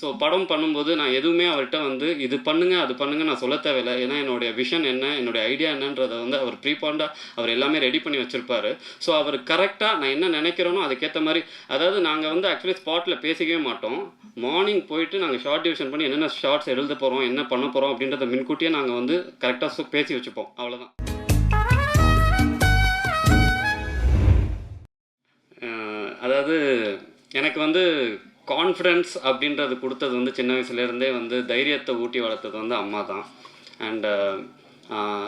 So படம் பண்ணும்போது நான் எதுவுமே அவர்கிட்ட வந்து இது பண்ணுங்க அது பண்ணுங்க நான் சொல்ல தேவையில்லை. ஏன்னா என்னுடைய விஷன் என்ன என்னுடைய ஐடியா என்னன்றதை வந்து அவர் ப்ரீபாண்டாக அவர் எல்லாமே ரெடி பண்ணி வச்சிருப்பாரு. ஸோ அவர் கரெக்டாக நான் என்ன நினைக்கிறேனோ அதுக்கேற்ற மாதிரி அதாவது நாங்கள் வந்து ஆக்சுவலி ஸ்பாட்டில் பேசிக்கவே மாட்டோம். மார்னிங் போயிட்டு நாங்கள் ஷார்ட் டிவிஷன் பண்ணி என்னென்ன ஷார்ட்ஸ் எழுத போகிறோம் என்ன பண்ண போகிறோம் அப்படின்றத முன்கூட்டியே நாங்கள் வந்து கரெக்டாக பேசி வச்சுப்போம். அவ்வளோதான் அதாவது எனக்கு வந்து கான்ஃபிடென்ஸ் அப்படின்றது கொடுத்தது வந்து சின்ன வயசுலேருந்தே வந்து தைரியத்தை ஊட்டி வளர்த்தது வந்து அம்மா தான். அண்டு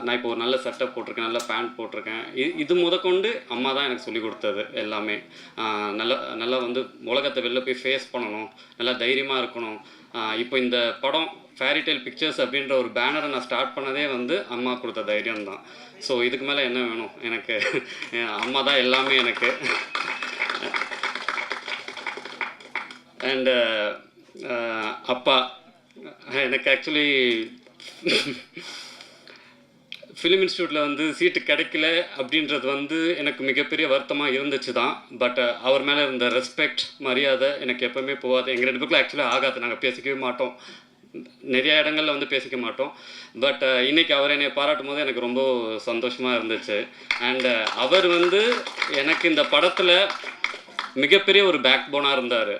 நான் இப்போ ஒரு நல்ல செட்டப் போட்டிருக்கேன் நல்ல பேண்ட் போட்டிருக்கேன். இது இது முதற்கொண்டு அம்மா தான் எனக்கு சொல்லிக் கொடுத்தது எல்லாமே. நல்லா நல்லா வந்து உலகத்தை வெளில போய் ஃபேஸ் பண்ணணும் நல்லா தைரியமாக இருக்கணும். இப்போ இந்த படம் ஃபேரிடைல் பிக்சர்ஸ் அப்படின்ற ஒரு பேனரை நான் ஸ்டார்ட் பண்ணதே வந்து அம்மா கொடுத்த தைரியம் தான். ஸோ இதுக்கு மேலே என்ன வேணும்? எனக்கு அம்மா தான் எல்லாமே எனக்கு. அண்டு uh, uh, அப்பா எனக்கு ஆக்சுவலி ஃபிலிம் இன்ஸ்டியூட்டில் வந்து சீட்டு கிடைக்கல அப்படின்றது வந்து எனக்கு மிகப்பெரிய வருத்தமாக இருந்துச்சு தான் பட் uh, அவர் மேலே இருந்த ரெஸ்பெக்ட் மரியாதை எனக்கு எப்போவுமே போகாது. எங்கள் ரெண்டு பேருக்கும் ஆக்சுவலாக ஆகாது. நாங்கள் பேசிக்கவே மாட்டோம். நிறைய இடங்கள்ல வந்து பேசிக்க மாட்டோம். பட் இன்றைக்கி அவர் என்னை பாராட்டும் போது எனக்கு ரொம்ப சந்தோஷமாக இருந்துச்சு. அண்டு அவர் வந்து எனக்கு இந்த படத்தில் மிகப்பெரிய ஒரு பேக் போனாக இருந்தார்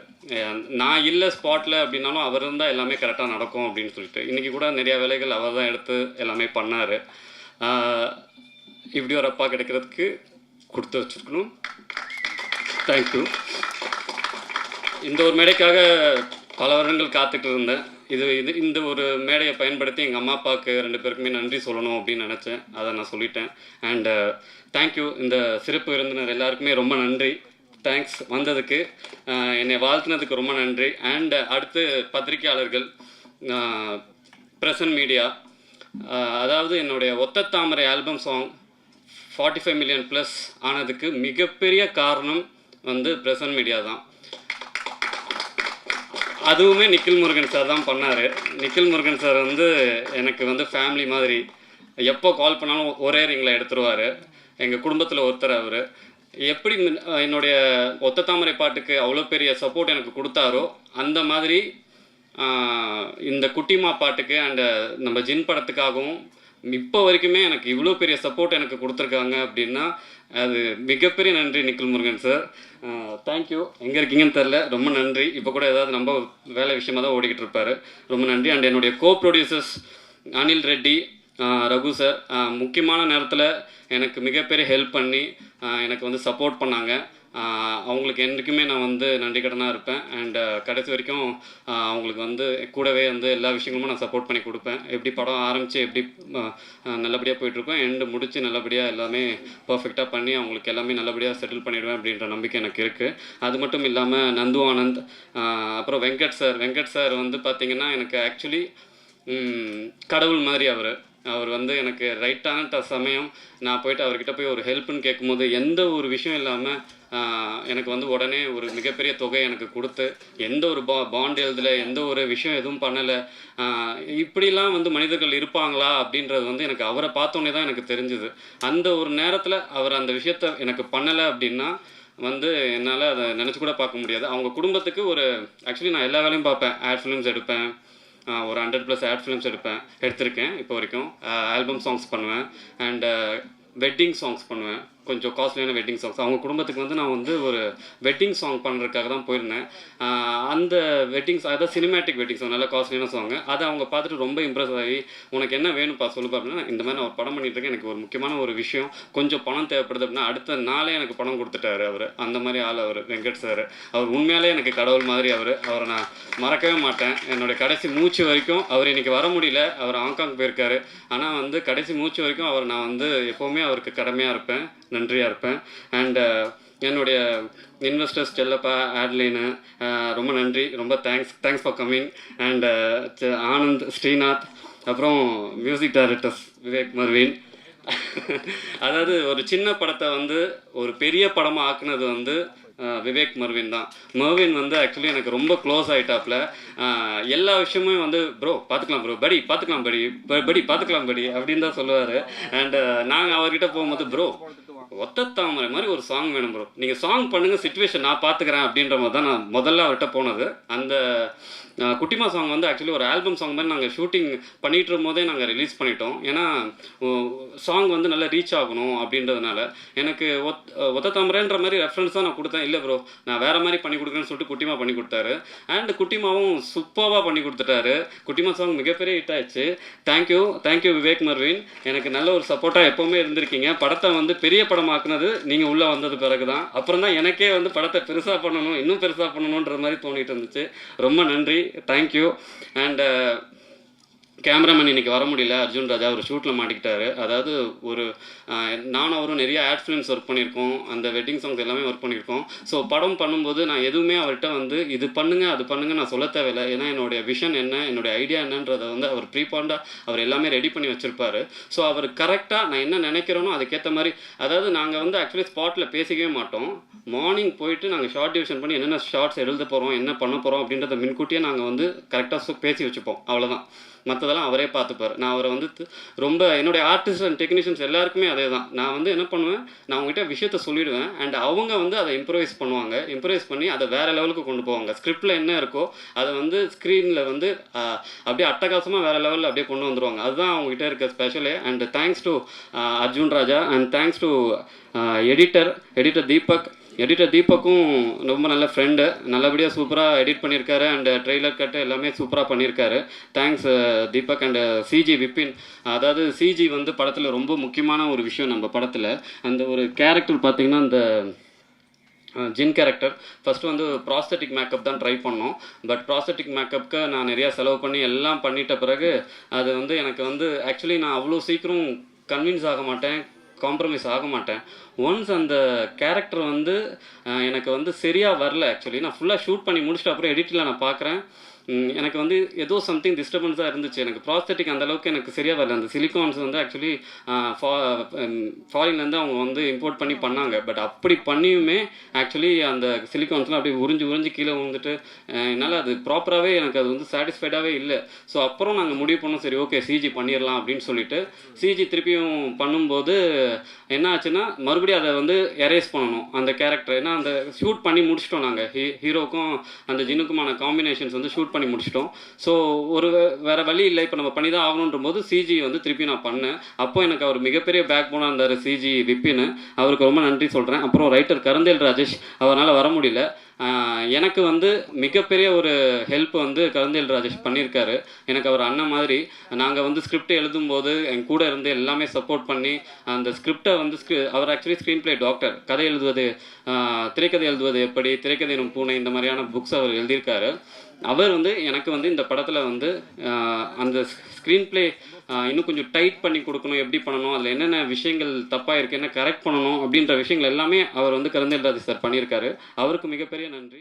நான் இல்லை ஸ்பாட்டில் அப்படின்னாலும் அவர் இருந்தால் எல்லாமே கரெக்டாக நடக்கும் அப்படின்னு சொல்லிட்டு. இன்றைக்கி கூட நிறையா வேலைகள் அவர் தான் எடுத்து எல்லாமே பண்ணார். இப்படி ஒரு அப்பா கிடைக்கிறதுக்கு கொடுத்து வச்சுருக்கணும். தேங்க்யூ இந்த ஒரு மேடைக்காக பல வருடங்கள் காத்துட்டு இருந்தேன். இது இது இந்த ஒரு மேடையை பயன்படுத்தி எங்கள் அம்மா அப்பாவுக்கு ரெண்டு பேருக்குமே நன்றி சொல்லணும் அப்படின்னு நினச்சேன். அதை நான் சொல்லிட்டேன். அண்டு தேங்க்யூ uh, இந்த சிறப்பு விருந்தினர் எல்லாருக்குமே ரொம்ப நன்றி. தேங்க்ஸ் வந்ததுக்கு என்னை வாழ்த்துனதுக்கு ரொம்ப நன்றி. அண்ட் அடுத்து பத்திரிகையாளர்கள் பிரசன்ட் மீடியா அதாவது என்னுடைய ஒத்த தாமரை album song forty five million plus ஆனதுக்கு மிகப்பெரிய காரணம் வந்து பிரசன்ட் மீடியா தான். அதுவுமே நிக்கில் முருகன் சார் தான் பண்ணார். நிக்கில் முருகன் சார் வந்து எனக்கு வந்து ஃபேமிலி மாதிரி எப்போ கால் பண்ணாலும் ஒரே ரிங்கில் எடுத்துருவார். எங்கள் குடும்பத்தில் ஒருத்தர் அவர். எப்படி என்னுடைய ஒத்த தாமரை பாட்டுக்கு அவ்வளோ பெரிய சப்போர்ட் எனக்கு கொடுத்தாரோ அந்த மாதிரி இந்த குட்டிமா பாட்டுக்கு அண்ட் நம்ம ஜின் படத்துக்காகவும் இப்போ வரைக்குமே எனக்கு இவ்வளோ பெரிய சப்போர்ட் எனக்கு கொடுத்துருக்காங்க அப்படின்னா அது மிகப்பெரிய நன்றி நிக்கில் முருகன் சார் தேங்க்யூ எங்கே இருக்கீங்கன்னு தெரில ரொம்ப நன்றி. இப்போ கூட ஏதாவது நம்ம வேலை விஷயமாக தான் ஓடிக்கிட்டு இருப்பார். ரொம்ப நன்றி. அண்ட் என்னுடைய co producers Anil Reddy Raghu sir. முக்கியமான நேரத்தில் எனக்கு மிகப்பெரிய ஹெல்ப் பண்ணி எனக்கு வந்து சப்போர்ட் பண்ணாங்க. அவங்களுக்கு என்றைக்குமே நான் வந்து நன்றிக்கடனாக இருப்பேன். அண்ட் கடைசி வரைக்கும் அவங்களுக்கு வந்து கூடவே வந்து எல்லா விஷயங்களும் நான் சப்போர்ட் பண்ணி கொடுப்பேன். எப்படி படம் ஆரம்பித்து எப்படி நல்லபடியாக போயிட்டுருக்கோம். எண்டு முடித்து நல்லபடியாக எல்லாமே பர்ஃபெக்டாக பண்ணி அவங்களுக்கு எல்லாமே நல்லபடியாக செட்டில் பண்ணிடுவேன் அப்படின்ற நம்பிக்கை எனக்கு இருக்குது அது மட்டும் இல்லாமல் நந்து ஆனந்த் அப்புறம் வெங்கட் சார். வெங்கட் சார் வந்து பார்த்திங்கன்னா எனக்கு ஆக்சுவலி கடவுள் மாதிரி அவர். அவர் வந்து எனக்கு ரைட்டான ட சமயம் நான் போயிட்டு அவர்கிட்ட போய் ஒரு ஹெல்ப்னு கேட்கும்போது எந்த ஒரு விஷயம் இல்லாமல் எனக்கு வந்து உடனே ஒரு மிகப்பெரிய தொகை எனக்கு கொடுத்து எந்த ஒரு பா பாண்ட் எழுதலை எந்த ஒரு விஷயம் எதுவும் பண்ணலை இப்படிலாம் வந்து மனிதர்கள் இருப்பாங்களா அப்படின்றது வந்து எனக்கு அவரை பார்த்தோன்னே தான் எனக்கு தெரிஞ்சுது. அந்த ஒரு நேரத்தில் அவர் அந்த விஷயத்த எனக்கு பண்ணலை அப்படின்னா வந்து என்னால் அதை நினச்சி கூட பார்க்க முடியாது. அவங்க குடும்பத்துக்கு ஒரு ஆக்சுவலி நான் எல்லா வேலையும் பார்ப்பேன். ஆட் ஃபிலிம்ஸ் எடுப்பேன். ஒரு ஹண்ட்ரட் ப்ளஸ் ஆட் ஃபிலிம்ஸ் எடுப்பேன் எடுத்திருக்கேன் இப்போ வரைக்கும். ஆல்பம் சாங்ஸ் பண்ணுவேன் அண்ட் வெட்டிங் சாங்ஸ் பண்ணுவேன். கொஞ்சம் காஸ்ட்லியான வெட்டிங் சாங்ஸ் அவங்க குடும்பத்துக்கு வந்து நான் வந்து ஒரு வெட்டிங் சாங் பண்ணுறதுக்காக தான் போயிருந்தேன். அந்த வெட்டிங்ஸ் அதாவது சினிமேட்டிக் வெட்டிங் சாங் நல்ல காஸ்ட்லியான சாங் அதை அவங்க பார்த்துட்டு ரொம்ப இம்ப்ரெஸ் ஆகி உனக்கு என்ன வேணும்ப்பா? சொல்லுப்பா அப்படின்னா இந்த மாதிரி நான் ஒரு படம் பண்ணிட்டு இருக்கேன். எனக்கு ஒரு முக்கியமான ஒரு விஷயம் கொஞ்சம் பணம் தேவைப்படுது அப்படின்னா அடுத்த நாளே எனக்கு பணம் கொடுத்துட்டாரு அவர். அந்த மாதிரி ஆள் அவர் வெங்கட் சார் அவர் உண்மையாலே எனக்கு கடவுள் மாதிரி அவர். அவரை நான் மறக்கவே மாட்டேன். என்னுடைய கடைசி மூச்சு வரைக்கும் அவர் இன்னைக்கு வர முடியல. அவர் ஹாங்காங் போயிருக்காரு. ஆனால் வந்து கடைசி மூச்சு வரைக்கும் அவர் நான் வந்து எப்போவுமே அவருக்கு கடமையாக இருப்பேன். நன்றியாக இருப்பேன். அண்டு uh, என்னுடைய இன்வெஸ்டர்ஸ் செல்லப்பா ஆட்லைனு uh, ரொம்ப நன்றி. ரொம்ப thanks thanks for coming and Anand Srinath அப்புறம் மியூசிக் டைரக்டர்ஸ் விவேக் மர்வின். அதாவது ஒரு சின்ன படத்தை வந்து ஒரு பெரிய படமாக ஆக்குனது வந்து uh, விவேக் மர்வின் தான். மர்வின் வந்து ஆக்சுவலி எனக்கு ரொம்ப க்ளோஸ் ஆகிட்டாப்ல எல்லா விஷயமும் வந்து ப்ரோ பார்த்துக்கலாம் ப்ரோ படி பார்த்துக்கலாம் படி. ப- படி பார்த்துக்கலாம் படி. அப்படின்னு தான் சொல்லுவார். அண்டு நாங்கள் அவர்கிட்ட போகும்போது ப்ரோ ஒத்த தாமரை மாதிரி ஒரு சாங் வேணும் ப்ரோ நீங்கள் சாங் பண்ணுங்கள் சுச்சுவேஷன் நான் பார்த்துக்கிறேன் அப்படின்ற மாதிரி தான் நான் முதல்ல அவர்கிட்ட போனது. அந்த குட்டிமா சாங் வந்து ஆக்சுவலி ஒரு ஆல்பம் சாங் மாதிரி நாங்கள் ஷூட்டிங் பண்ணிகிட்டு இருக்கும்போதே நாங்கள் ரிலீஸ் பண்ணிட்டோம். ஏன்னா சாங் வந்து நல்லா ரீச் ஆகணும் அப்படின்றதுனால. எனக்கு ஒத் ஒத்த தாமரைன்ற மாதிரி ரெஃபரன்ஸ் தான் நான் கொடுத்தேன். இல்லை ப்ரோ நான் வேறு மாதிரி பண்ணி கொடுக்குறேன்னு சொல்லிட்டு குட்டிமா பண்ணி கொடுத்தாரு. அண்ட் குட்டிமாவும் சூப்பராக பண்ணி கொடுத்துட்டாரு. குட்டிமா சாங் மிகப்பெரிய ஹிட் ஆயிடுச்சு. Thank you thank you Vivek Mervin. எனக்கு நல்ல ஒரு சப்போர்ட்டாக எப்போவுமே இருந்திருக்கீங்க. படத்தை வந்து பெரிய படம் படமாக்குனது நீங்கள் உள்ளே வந்தது பிறகு தான் அப்புறம் தான் எனக்கே வந்து படத்தை பெருசாக பண்ணணும் இன்னும் பெருசாக பண்ணணுன்ற மாதிரி தோணிட்டு இருந்துச்சு. ரொம்ப நன்றி. தேங்க்யூ அண்டு கேமராமேன் இன்றைக்கி வர முடியல. அர்ஜுன் ராஜா ஒரு ஷூட்டில் மாட்டிக்கிட்டாரு. அதாவது ஒரு நானும் அவரும் நிறைய ஆட் ஃபிலிம்ஸ் ஒர்க் பண்ணியிருக்கோம். அந்த வெட்டிங் சாங்ஸ் எல்லாமே ஒர்க் பண்ணியிருக்கோம். ஸோ படம் பண்ணும்போது நான் எதுவுமே அவர்கிட்ட வந்து இது பண்ணுங்க அது பண்ணுங்க நான் சொல்ல தேவையில்லை. ஏன்னா என்னுடைய விஷன் என்ன என்னுடைய ஐடியா என்னன்றதை வந்து அவர் ப்ரீபாண்டாக அவர் எல்லாமே ரெடி பண்ணி வச்சுருப்பார். ஸோ அவர் கரெக்டாக நான் என்ன நினைக்கிறேனோ அதுக்கேற்ற மாதிரி அதாவது நாங்கள் வந்து ஆக்சுவலி ஸ்பாட்டில் பேசிக்கவே மாட்டோம். மார்னிங் போயிட்டு நாங்கள் ஷார்ட் டிவிஷன் பண்ணி என்னென்ன ஷார்ட்ஸ் எழுத போகிறோம் என்ன பண்ண போகிறோம் அப்படின்றத முன்கூட்டியே நாங்கள் வந்து கரெக்டாக பேசி வச்சுப்போம். அவ்வளோதான் மற்றதெல்லாம் அவரே பார்த்துப்பார். நான் அவரை வந்து ரொம்ப என்னுடைய ஆர்டிஸ்ட் அண்ட் டெக்னீஷியன்ஸ் எல்லாருக்குமே அதே தான் நான் வந்து என்ன பண்ணுவேன் நான் அவங்ககிட்ட விஷயத்த சொல்லிடுவேன் அண்ட் அவங்க வந்து அதை இம்ப்ரவைஸ் பண்ணுவாங்க. இம்ப்ரவைஸ் பண்ணி அதை வேறு லெவலுக்கு கொண்டு போவாங்க. ஸ்கிரிப்டில் என்ன இருக்கோ அதை வந்து ஸ்க்ரீனில் வந்து அப்படியே அட்டகாசமாக வேற லெவலில் அப்படியே கொண்டு வந்துடுவாங்க அதுதான் அவங்ககிட்ட இருக்க ஸ்பெஷலே and thanks to Arjun Raja and thanks to editor editor Deepak editor தீபக்கும் ரொம்ப நல்ல ஃப்ரெண்டு நல்லபடியாக சூப்பராக எடிட் பண்ணியிருக்காரு அண்ட் ட்ரெய்லர் கட்டு எல்லாமே சூப்பராக பண்ணியிருக்காரு thanks Deepak and CG Vipin அதாவது சிஜி வந்து படத்தில் ரொம்ப முக்கியமான ஒரு விஷயம் நம்ம படத்தில். அந்த ஒரு கேரக்டர் பார்த்திங்கன்னா அந்த ஜின் கேரக்டர் ஃபஸ்ட்டு வந்து ப்ராஸ்தட்டிக் மேக்கப் தான் ட்ரை பண்ணோம். பட் ப்ராஸ்தட்டிக் மேக்கப்க்கு நான் நிறையா செலவு பண்ணி எல்லாம் பண்ணிட்ட பிறகு அது வந்து எனக்கு வந்து ஆக்சுவலி நான் அவ்வளோ சீக்கிரம் கன்வின்ஸ் ஆக மாட்டேன். காம்ப்ரமைஸ் ஆக மாட்டேன். ஒன்ஸ் அந்த கேரக்டர் வந்து எனக்கு வந்து சரியாக வரல ஆக்சுவலி நான் ஃபுல்லாக ஷூட் பண்ணி முடிச்சிட்டு அப்புறம் எடிட்டில் நான் பார்க்குறேன் எனக்கு வந்து ஏதோ சம்திங் டிஸ்டர்பன்ஸாக இருந்துச்சு. எனக்கு ப்ராஸ்தட்டிக் அந்த அளவுக்கு எனக்கு சரியாக வரல. அந்த சிலிகான்ஸ் வந்து ஆக்சுவலி ஃபாரின்லேருந்து அவங்க வந்து இம்போர்ட் பண்ணி பண்ணாங்க. பட் அப்படி பண்ணியுமே ஆக்சுவலி அந்த சிலிகான்ஸ்லாம் அப்படியே உறிஞ்சு உறிஞ்சு கீழே விழுந்துட்டு என்னால் அது ப்ராப்பராகவே எனக்கு அது வந்து சாட்டிஸ்ஃபைடாகவே இல்லை. ஸோ அப்புறம் நாங்கள் முடிவு பண்ணோம். சரி ஓகே சிஜி பண்ணிடலாம் அப்படின்னு சொல்லிட்டு. சிஜி திருப்பியும் பண்ணும்போது என்ன ஆச்சுன்னா மறுபடியும் அதை வந்து எரேஸ் பண்ணணும். அந்த கேரக்டர் ஏன்னா அந்த ஷூட் பண்ணி முடிச்சிட்டோம் நாங்கள் ஹீ ஹீரோக்கும் அந்த ஜினுக்குமான காம்பினேஷன்ஸ் வந்து ஷூட் பண்ணி முடிச்சிட்டோம். ஸோ ஒரு வேறு வேற வழி இல்லை. இப்போ நம்ம பண்ணி தான் ஆகணுன்ற போது சிஜி வந்து திருப்பி நான் பண்ணேன். அப்போ எனக்கு அவர் மிகப்பெரிய பேக் போனாக இருந்தார் சிஜி விப்பின்னு அவருக்கு ரொம்ப நன்றி சொல்கிறேன் அப்புறம் ரைட்டர் கரந்தேல் ராஜேஷ். அவரால் வர முடியல. எனக்கு வந்து மிகப்பெரிய ஒரு ஹெல்ப் வந்து கரந்தேல் ராஜேஷ் பண்ணியிருக்காரு எனக்கு அவர் அண்ணன் மாதிரி. நாங்கள் வந்து ஸ்கிரிப்ட் எழுதும்போது என் கூட இருந்து எல்லாமே சப்போர்ட் பண்ணி அந்த ஸ்கிரிப்டை வந்து அவர் ஆக்சுவலி ஸ்க்ரீன் பிளே டாக்டர் கதை எழுதுவது திரைக்கதை எழுதுவது எப்படி திரைக்கதை எனும் பூனை இந்த மாதிரியான புக்ஸ் அவர் எழுதியிருக்காரு. அவர் வந்து எனக்கு வந்து இந்த படத்தில் வந்து அந்த ஸ்க்ரீன் பிளே இன்னும் கொஞ்சம் டைட் பண்ணி கொடுக்கணும் எப்படி பண்ணணும் அதில் என்னென்ன விஷயங்கள் தப்பாக இருக்குது என்ன கரெக்ட் பண்ணணும் அப்படின்ற விஷயங்கள் எல்லாமே அவர் வந்து கருந்தேல் சார் பண்ணியிருக்காரு. அவருக்கு மிகப்பெரிய நன்றி.